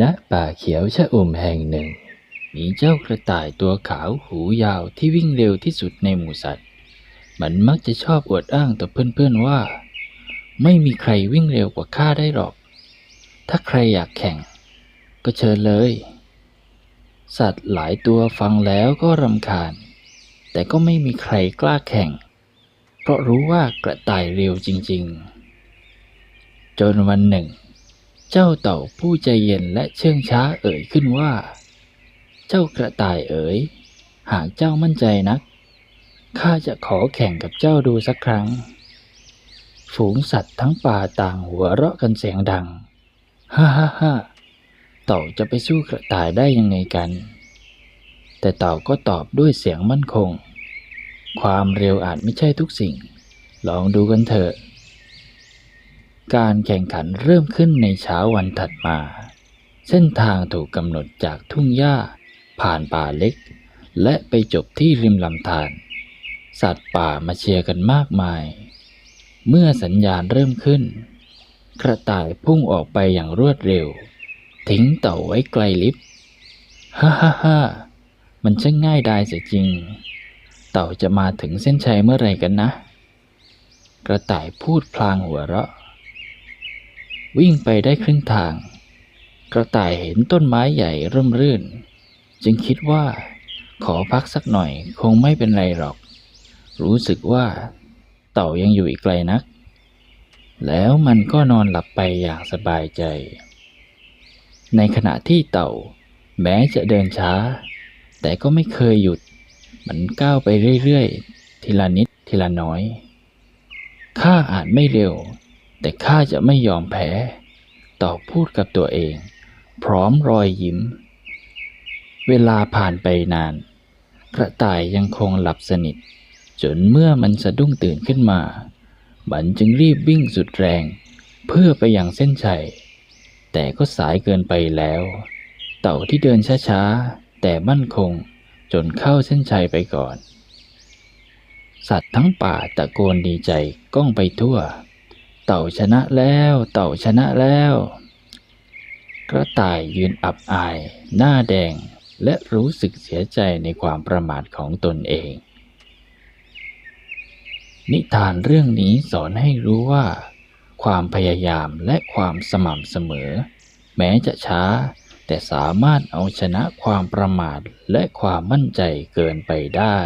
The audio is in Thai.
ณป่าเขียวชะอุ่มแห่งหนึ่ง มีเจ้ากระต่ายตัวขาวหูยาวที่วิ่งเร็วที่สุดในหมู่สัตว์ มันมักจะชอบอวดอ้างต่อเพื่อนๆว่า ไม่มีใครวิ่งเร็วกว่าข้าได้หรอก ถ้าใครอยากแข่ง ก็เชิญเลย สัตว์หลายตัวฟังแล้วก็รำคาญ แต่ก็ไม่มีใครกล้าแข่ง เพราะรู้ว่ากระต่ายเร็วจริง ๆ จนวันหนึ่ง เจ้าเต่าผู้ใจเย็นและเชื่องช้าเอ่ยขึ้นว่า เจ้ากระต่ายเอ๋ย หากเจ้ามั่นใจนัก ข้าจะขอแข่งกับเจ้าดูสักครั้ง ฝูงสัตว์ทั้งป่าต่างหัวเราะกันเสียงดัง ฮ่าฮ่าฮ่าเต่าจะไปสู้กระต่ายได้ยังไงกัน แต่เต่าก็ตอบด้วยเสียงมั่นคง ความเร็วอาจไม่ใช่ทุกสิ่ง ลองดูกันเถอะ การแข่งขันเริ่มขึ้นในเช้าวันถัดมา เส้นทางถูกกำหนดจากทุ่งหญ้า ผ่านป่าเล็ก และไปจบที่ริมลำธารสัตว์ป่ามาเชียร์กันมากมาย เมื่อสัญญาณเริ่มขึ้น กระต่ายพุ่งออกไปอย่างรวดเร็ว ทิ้งเต่าไว้ไกลลิบฮ่าฮ่าฮ่ามันช่างง่ายดายเสียจริง เต่าจะมาถึงเส้นชัยเมื่อไรกันนะ กระต่ายพูดพลางหัวเราะ วิ่งไปได้ครึ่งทาง กระต่ายเห็นต้นไม้ใหญ่ร่มรื่น จึงคิดว่า ขอพักสักหน่อยคงไม่เป็นไรหรอก รู้สึกว่า เต่ายังอยู่อีกไกลนัก แล้วมันก็นอนหลับไปอย่างสบายใจ ในขณะที่เต่า แม้จะเดินช้า แต่ก็ไม่เคยหยุด มันก้าวไปเรื่อยๆ ทีละนิดทีละน้อยข้าอาจไม่เร็ว แต่ข้าจะไม่ยอมแพ้ต่าพูดกับตัวเอง พร้อมรอยยิ้ม เวลาผ่านไปนาน กระต่ายยังคงหลับสนิท จนเมื่อมันสะดุ้งตื่นขึ้นมา มันจึงรีบวิ่งสุดแรง เพื่อไปยังเส้นชัย แต่ก็สายเกินไปแล้ว เต่าที่เดินช้าๆ แต่มั่นคงจนเข้าเส้นชัยไปก่อน สัตว์ทั้งป่าตะโกนดีใจก้องไปทั่ว เต่าชนะแล้ว เต่าชนะแล้ว กระต่ายยืนอับอาย หน้าแดง และรู้สึกเสียใจในความประมาทของตนเอง นิทานเรื่องนี้สอนให้รู้ว่า ความพยายามและความสม่ำเสมอ แม้จะช้า แต่สามารถเอาชนะความประมาทและความมั่นใจเกินไปได้